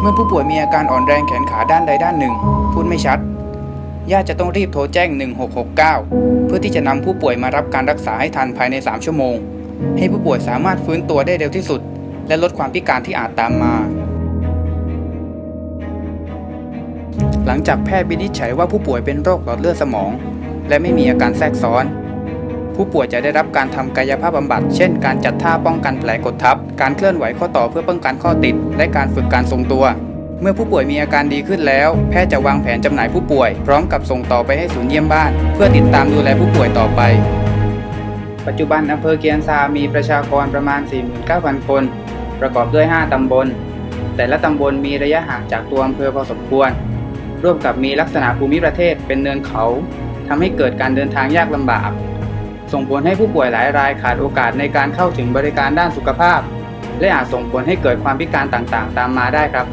เมื่อผู้ป่วยมีอาการอ่อนแรงแขนขาด้านใดด้านหนึ่ง พูดไม่ชัด ญาติจะต้องรีบโทรแจ้ง 1669 เพื่อที่จะนำผู้ป่วยมารับการรักษาให้ทันภายใน 3 ชั่วโมง ให้ผู้ป่วยสามารถฟื้นตัวได้เร็วที่สุด และลดความพิการที่อาจตามมา หลังจากแพทย์วินิจฉัยว่าผู้ป่วยเป็นโรคหลอดเลือดสมอง และไม่มีอาการแทรกซ้อน ผู้ป่วยจะได้รับการทำกายภาพบำบัด เช่น การจัดท่าป้องกันแผลกดทับ การเคลื่อนไหวข้อต่อเพื่อป้องกันข้อติด และการฝึกการทรงตัว เมื่อผู้ป่วยมีอาการดีขึ้นแล้ว แพทย์จะวางแผนจำหน่ายผู้ป่วย พร้อมกับส่งต่อไปให้ศูนย์เยี่ยมบ้าน เพื่อติดตามดูแลผู้ป่วยต่อไปปัจจุบันอำเภอเกียนซามีประชากรประมาณ 49,000 คน ประกอบด้วย 5 ตำบล แต่ละตำบลมีระยะห่างจากตัวอำเภอพอสมควร ร่วมกับมีลักษณะภูมิประเทศเป็นเนินเขา ทำให้เกิดการเดินทางยากลำบาก ส่งผลให้ผู้ป่วยหลายรายขาดโอกาสในการเข้าถึงบริการด้านสุขภาพ และอาจส่งผลให้เกิดความพิการต่างๆ ตามมาได้ครับ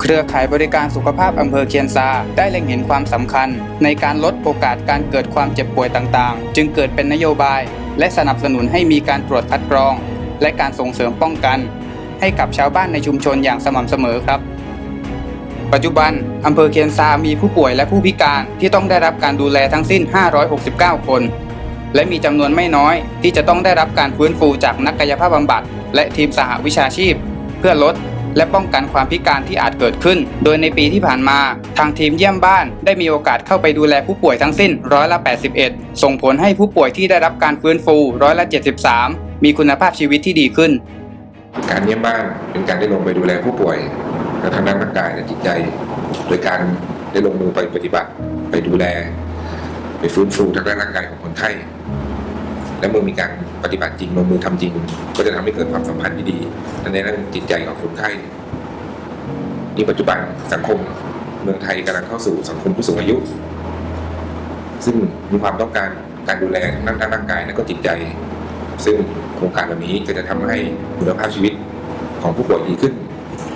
เครือข่ายบริการสุขภาพอำเภอเคียนซาได้เล็งเห็นความสำคัญ ในการลดโอกาสการเกิดความเจ็บป่วยต่างๆ จึงเกิดเป็นนโยบาย และสนับสนุนให้มีการตรวจคัดกรอง และการส่งเสริมป้องกัน ให้กับชาวบ้านในชุมชนอย่างสม่ำเสมอครับ ปัจจุบันอำเภอเคียนซามีผู้ป่วยและผู้พิการที่ต้องได้รับการดูแลทั้งสิ้น 569 คน และมีจำนวนไม่น้อยที่จะต้องได้รับการฟื้นฟูจากนักกายภาพบำบัด และทีมสหวิชาชีพ เพื่อลดและป้องกันความพิการที่อาจเกิดขึ้น โดยในปีที่ผ่านมา ทางทีมเยี่ยมบ้านได้มีโอกาสเข้าไปดูแลผู้ป่วยทั้งสิ้นร้อยละ 81 ส่งผลให้ผู้ป่วยที่ได้รับการฟื้นฟูร้อยละ 73 มีคุณภาพชีวิตที่ดีขึ้น การเยี่ยมบ้านเป็นการได้ลงไปดูแลผู้ป่วย ทั้งด้านร่างกายและจิตใจ โดยการได้ลงมือไปปฏิบัติไปดูแล ไปฟื้นฟูทางด้านร่างกายของคนไข้และเมื่อมีการปฏิบัติจริงลงมือทำจริง ก็จะทำให้เกิดความสัมพันธ์ที่ดีในด้านจิตใจของคนไข้นี่ปัจจุบันสังคมเมืองไทยกำลังเข้าสู่สังคมผู้สูงอายุ ซึ่งมีความต้องการการดูแลทั้งด้านร่างกายและก็จิตใจ ซึ่งโครงการแบบนี้ก็จะทำให้คุณภาพชีวิตของผู้ป่วยดีขึ้น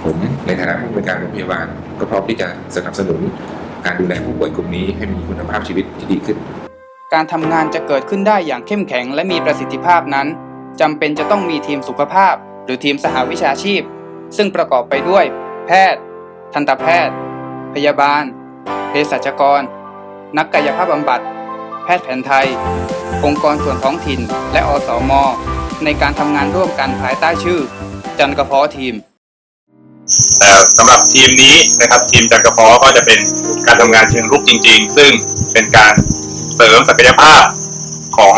ผมในฐานะผู้บริการโรงพยาบาล ก็พร้อมที่จะสนับสนุนการดูแลผู้ป่วยกลุ่มนี้ให้มีคุณภาพชีวิตที่ดีขึ้น การทำงานจะเกิดขึ้นได้อย่างเข้มแข็งและมีประสิทธิภาพนั้นจำเป็นจะต้องมีทีมสุขภาพ หรือทีมสหวิชาชีพ ซึ่งประกอบไปด้วย แพทย์ ทันตแพทย์ พยาบาล เภสัชกร นักกายภาพบำบัด แพทย์แผนไทย องค์กรส่วนท้องถิ่น และอสมในการทำงานร่วมกันภายใต้ชื่อ จันกระเพาะทีม สำหรับทีมนี้นะครับทีมจักรพอก็จะเป็นการทำงานเชิงรุกจริง ๆ ซึ่งเป็นการเสริมศักยภาพของ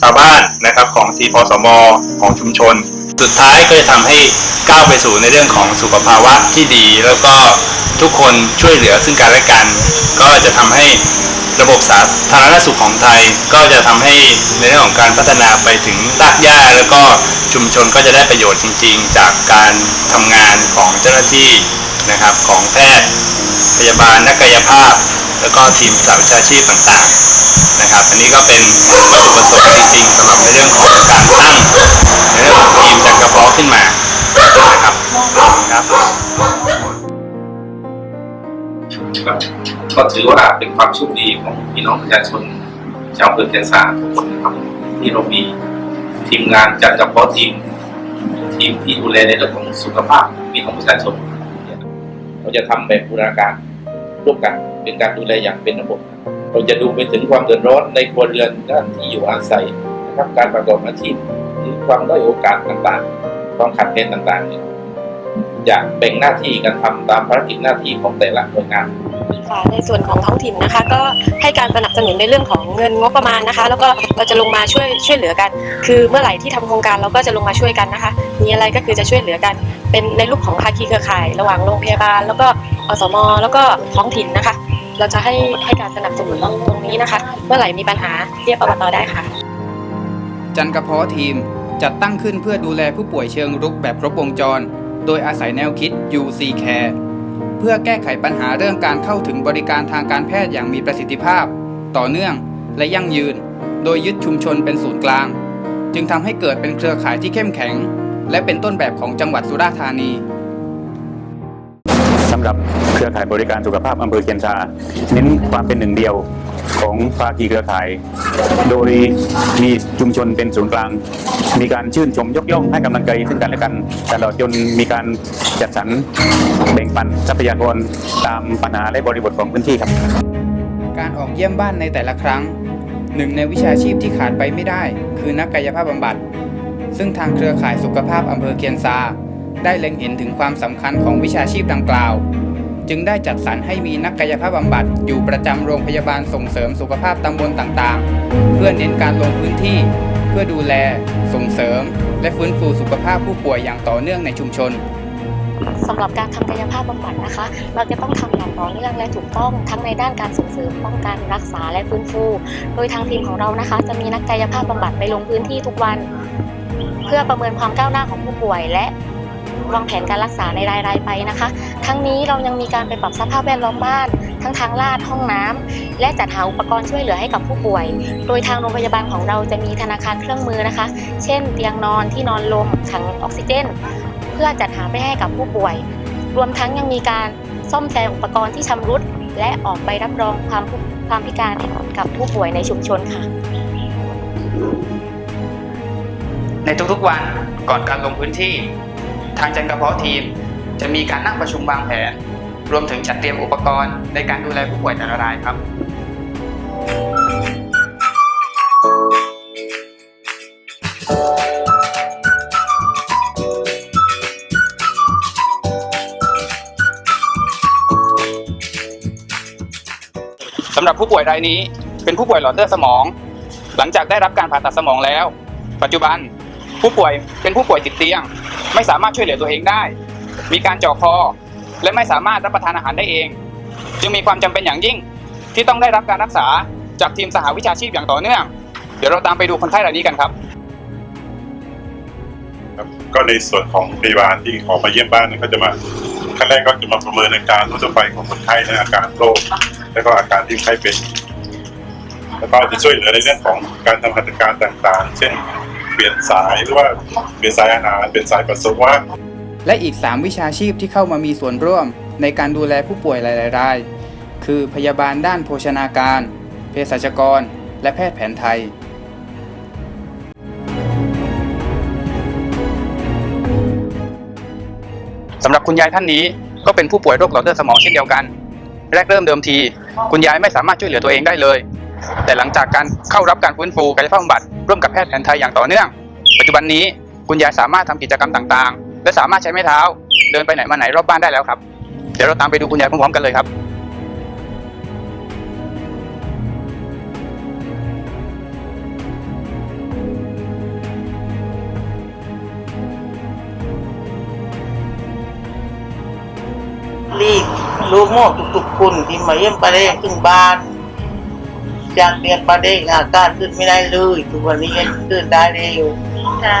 ชาวบ้านนะครับ ของทีพอสมอของชุมชน สุดท้ายก็จะทำให้ก้าวไปสู่ในเรื่องของสุขภาวะที่ดี แล้วก็ทุกคนช่วยเหลือซึ่งกันและกัน ก็จะทำให้ระบบสาธารณสุขของไทย ก็จะทำให้ในเรื่องของการพัฒนาไปถึงรากหญ้าแล้วก็ชุมชนก็จะได้ประโยชน์จริง ๆ จากการทำงานของเจ้าหน้าที่นะครับของแพทย์ พยาบาลนักกายภาพ แล้วก็ทีมสาวิชาชีพต่างๆนะครับ อันนี้ก็เป็นวัตถุประสงค์จริงๆสำหรับในเรื่องของการตั้งในเรื่องของทีมจักรเพาะขึ้นมานะครับครับครับก็ถือว่าเป็นความโชคดีของพี่น้องประชาชนชาวอำเภอเคียนซาทุกคนนะครับที่เรามีทีมงานจัดเพาะทีมทีมที่ดูแลในเรื่องของสุขภาพพี่น้องประชาชนเราจะทำแบบบูรณาการร่วมกัน เป็นการดูแลอย่างเป็นระบบเราจะดูไปถึงความเดือดร้อนในครัวเรือนด้านที่อยู่อาศัยนะครับการประกอบอาชีพหรือความด้อยโอกาสต่างๆ ความขัดแย้งต่างๆเนี่ยจะแบ่งหน้าที่กันทำตามภารกิจหน้าที่ของแต่ละหน่วยงานค่ะในส่วนของท้องถิ่นนะคะ ก็ให้การสนับสนุนในเรื่องของเงินงบประมาณนะคะ แล้วก็เราจะลงมาช่วยช่วยเหลือกัน คือเมื่อไหร่ที่ทำโครงการเราก็จะลงมาช่วยกันนะคะ มีอะไรก็คือจะช่วยเหลือกัน เป็นในรูปของภาคีเครือข่าย ระหว่างโรงพยาบาล แล้วก็อสม แล้วก็ท้องถิ่นนะคะ เราจะให้ให้การสนับสนุนตรงนี้นะคะ เมื่อไหร่มีปัญหาเรียกอบตได้ค่ะ จันกระเพาะทีมจัดตั้งขึ้นเพื่อดูแลผู้ป่วยเชิงรุกแบบครบวงจร โดยอาศัยแนวคิด UC Care เพื่อแก้ไขปัญหาเรื่องการเข้าถึงบริการทางการแพทย์อย่างมีประสิทธิภาพ ต่อเนื่องและยั่งยืน โดยยึดชุมชนเป็นศูนย์กลาง จึงทำให้เกิดเป็นเครือข่ายที่เข้มแข็ง และเป็นต้นแบบของจังหวัดสุราษฎร์ธานีสำหรับ รือข่ายบริการสุขภาพอำเภอเคียนซาเน้นความเป็นหนึ่งเดียวของภาคีเครือข่าย โดยมีชุมชนเป็นศูนย์กลาง มีการชื่นชมยกย่องให้กำลังใจซึ่งกันและกันตลอดจนมีการจัดสรรแบ่งปันทรัพยากรตามปัญหาและบริบทของพื้นที่ครับ การออกเยี่ยมบ้านในแต่ละครั้ง หนึ่งในวิชาชีพที่ขาดไปไม่ได้ คือนักกายภาพบำบัด ซึ่งทางเครือข่ายสุขภาพอำเภอเคียนซาได้เล็งเห็นถึงความสำคัญของวิชาชีพดังกล่าว จึงได้จัดสรรให้มีนักกายภาพบำบัด อยู่ประจำโรงพยาบาลส่งเสริมสุขภาพตำบลต่างๆ เพื่อเน้นการลงพื้นที่ เพื่อดูแล ส่งเสริม และฟื้นฟูสุขภาพผู้ป่วยอย่างต่อเนื่องในชุมชนสำหรับการทำกายภาพบำบัดนะคะ เราจะต้องทำอย่างต่อเนื่องและถูกต้องทั้งในด้านการส่งเสริมป้องกันรักษาและฟื้นฟู โดยทางทีมของเรานะคะ จะมีนักกายภาพบำบัดไปลงพื้นที่ทุกวัน เพื่อประเมินความก้าวหน้าของผู้ป่วยและ วางแผนการรักษาในรายๆไปนะคะ ทั้งนี้เรายังมีการไปปรับสภาพแวดล้อมบ้าน ทั้งทางลาดห้องน้ำและจัดหาอุปกรณ์ช่วยเหลือให้กับผู้ป่วย โดยทางโรงพยาบาลของเราจะมีธนาคารเครื่องมือนะคะ เช่น เตียงนอนที่นอนลมถังออกซิเจน เพื่อจัดหาไปให้กับผู้ป่วย รวมทั้งยังมีการซ่อมแซมอุปกรณ์ที่ชำรุด และออกใบรับรองความความพิการให้กับผู้ป่วยในชุมชนค่ะ ในทุกๆวันก่อนการลงพื้นที่ ทางจันกระเพาะทีม จะมีการนั่งประชุมวางแผน รวมถึงจัดเตรียมอุปกรณ์ในการดูแลผู้ป่วยแต่ละรายครับสำหรับผู้ป่วยรายนี้เป็นผู้ป่วยหลอดเลือดสมอง หลังจากได้รับการผ่าตัดสมองแล้ว ปัจจุบันผู้ป่วยเป็นผู้ป่วยติดเตียง ไม่สามารถช่วยเหลือตัวเองได้ มีการเจ่อคอ และไม่สามารถรับประทานอาหารได้เอง จึงมีความจำเป็นอย่างยิ่ง ที่ต้องได้รับการรักษาจากทีมสหวิชาชีพอย่างต่อเนื่อง เดี๋ยวเราตามไปดูคนไข้รายนี้กันครับครับก็ในส่วนของพยาบาลที่ขอมาเยี่ยมบ้านเนี่ยก็จะมาขั้นแรกก็จะมาประเมินอาการทั่วไปของคนไข้และอาการโรคแล้วก็อาการที่ไข้เป็น แล้วก็จะช่วยเหลือในเรื่องของการทำหัตถการต่างๆ เช่น เปลี่ยนสายหรือว่าเปลี่ยนสายอาหารเปลี่ยนสายปัสสาวะและอีก 3 วิชาชีพที่เข้ามามีส่วนร่วมในการดูแลผู้ป่วยหลายๆราย คือพยาบาลด้านโภชนาการ เภสัชกร และแพทย์แผนไทย สำหรับคุณยายท่านนี้ก็เป็นผู้ป่วยโรคหลอดเลือดสมองเช่นเดียวกัน แรกเริ่มเดิมที คุณยายไม่สามารถช่วยเหลือตัวเองได้เลย แต่หลังจากการเข้ารับการฟื้นฟูกายภาพบำบัด ร่วมกับแพทย์แผนไทยอย่างต่อเนื่อง ปัจจุบันนี้คุณยายสามารถทำกิจกรรมต่างๆ และสามารถใช้ไม้เท้า เดินไปไหนมาไหนรอบบ้านได้แล้วครับ เดี๋ยวเราตามไปดูคุณยายพร้อมๆกันเลยครับรีบลูกโม่ทุกๆคนที่มาเยี่ยมไป้าเด้งถึงบ้าน จากเรียนป้าเด้งอาการขึ้นไม่ได้เลยทุกวันนี้ยังขึ้นได้เร็วจ้า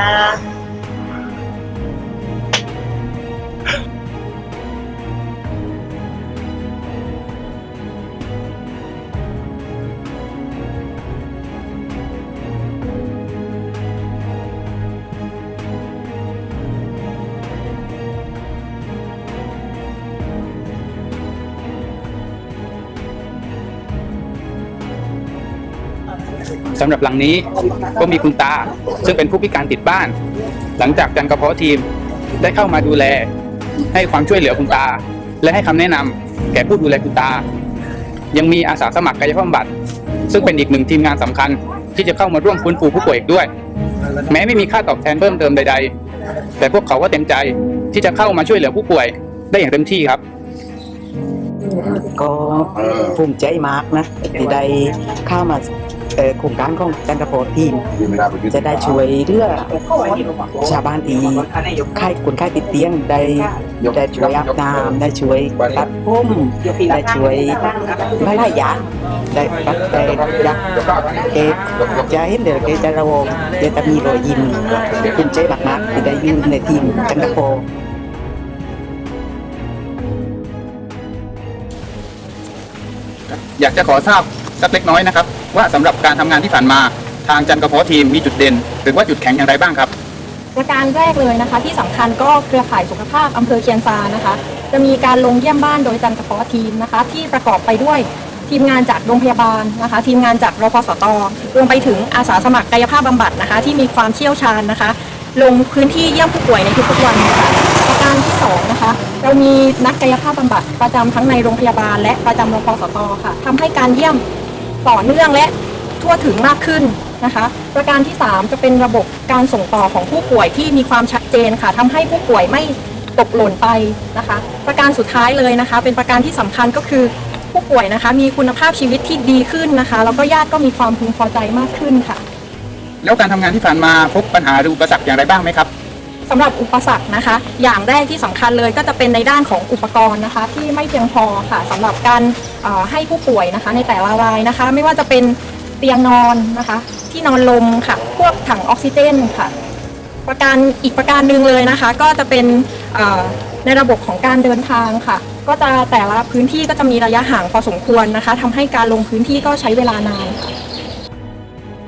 สำหรับหลังนี้ก็มีคุณตา ซึ่งเป็นผู้พิการติดบ้าน หลังจากจันกระเพาะทีมได้เข้ามาดูแล ให้ความช่วยเหลือคุณตา และให้คำแนะนำแก่ผู้ดูแลคุณตา ยังมีอาสาสมัครกายภาพบำบัดซึ่งเป็นอีกหนึ่งทีมงานสำคัญ ที่จะเข้ามาร่วมฟื้นฟูผู้ป่วยอีกด้วย แม้ไม่มีค่าตอบแทนเพิ่มเติมใด ๆ แต่พวกเขาก็เต็มใจที่จะเข้ามาช่วยเหลือผู้ป่วยได้อย่างเต็มที่ครับ ก็ภูมิใจมากนะที่ได้เข้ามา เอ่อโครงการของจันทร์โพทีมจะได้ช่วยเหลือชาวบ้านที่ค่ายคนค่ายติดเตียงได้ได้ช่วยอาบน้ำได้ช่วยตัดผมได้ช่วยหลายๆอย่างได้ตัดแต่ยักเกจะเห็นเดี๋ยวเกจะระวงเกจะมีรอยยิ้มภูมิใจมากๆที่ได้อยู่ในทีมจันทร์โพอยากจะขอทราบสักเล็กน้อยนะครับ ว่าสำหรับการทำงานที่ผ่านมาทางจันกระเพาะทีมมีจุดเด่น หรือว่าจุดแข็งอย่างไรบ้างครับ ประการแรกเลยนะคะ ที่สำคัญก็เครือข่ายสุขภาพอำเภอเคียนซานะคะ จะมีการลงเยี่ยมบ้านโดยจันกระเพาะทีมนะคะ ที่ประกอบไปด้วยทีมงานจากโรงพยาบาลนะคะ ทีมงานจากรพสตรวมไปถึงอาสาสมัครกายภาพบำบัดนะคะ ที่มีความเชี่ยวชาญนะคะ ลงพื้นที่เยี่ยมผู้ป่วยในทุกๆวันค่ะประการที่สองนะคะเรามีนักกายภาพบำบัดประจำทั้งในโรงพยาบาลและประจำรพสตค่ะทำให้การเยี่ยม ต่อเนื่องและทั่วถึงมากขึ้นนะคะ ประการที่ 3 จะเป็นระบบการส่งต่อของผู้ป่วยที่มีความชัดเจนค่ะทำให้ผู้ป่วยไม่ตกหล่นไปนะคะ ประการสุดท้ายเลยนะคะ เป็นประการที่สำคัญก็คือผู้ป่วยนะคะ มีคุณภาพชีวิตที่ดีขึ้นนะคะ แล้วก็ญาติก็มีความพึงพอใจมากขึ้นค่ะ แล้วการทำงานที่ผ่านมาพบปัญหาหรืออุปสรรคอย่างไรบ้างไหมครับ สำหรับอุปสรรคนะคะ อย่างแรกที่สำคัญเลยก็จะเป็นในด้านของอุปกรณ์นะคะ ที่ไม่เพียงพอค่ะสำหรับการให้ผู้ป่วยนะคะ ในแต่ละรายนะคะ ไม่ว่าจะเป็นเตียงนอนนะคะ ที่นอนลมค่ะ พวกถังออกซิเจนค่ะ ประการอีกประการหนึ่งเลยนะคะ ก็จะเป็นในระบบของการเดินทางค่ะ ก็จะแต่ละพื้นที่ก็จะมีระยะห่างพอสมควรนะคะทำให้การลงพื้นที่ก็ใช้เวลานานค่ะ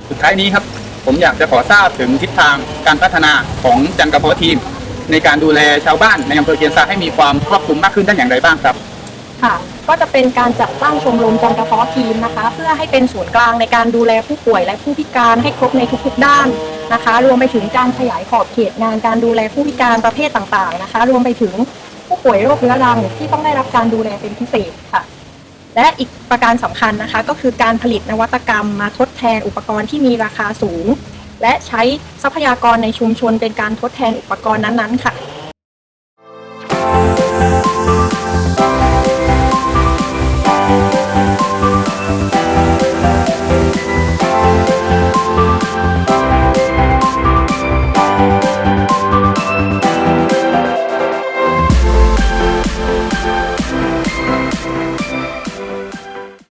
สุดท้ายนี้ครับ ผมอยากจะขอทราบถึงทิศทางการพัฒนาของจันกระเพาะทีม ในการดูแลชาวบ้านในอำเภอเคียนซาให้มีความครอบคลุมมากขึ้นได้อย่างไรบ้างครับ ค่ะ ก็จะเป็นการจัดตั้งชมรมจันกระเพาะทีมนะคะ เพื่อให้เป็นศูนย์กลางในการดูแลผู้ป่วยและผู้พิการให้ครบในทุกๆด้านนะคะ รวมไปถึงการขยายขอบเขตงานการดูแลผู้พิการประเภทต่างๆนะคะ รวมไปถึงผู้ป่วยโรคเรื้อรังที่ต้องได้รับการดูแลเป็นพิเศษค่ะ และอีกประการสำคัญนะคะ ก็คือการผลิตนวัตกรรมมาทดแทนอุปกรณ์ที่มีราคาสูง และใช้ทรัพยากรในชุมชนเป็นการทดแทนอุปกรณ์นั้นๆค่ะ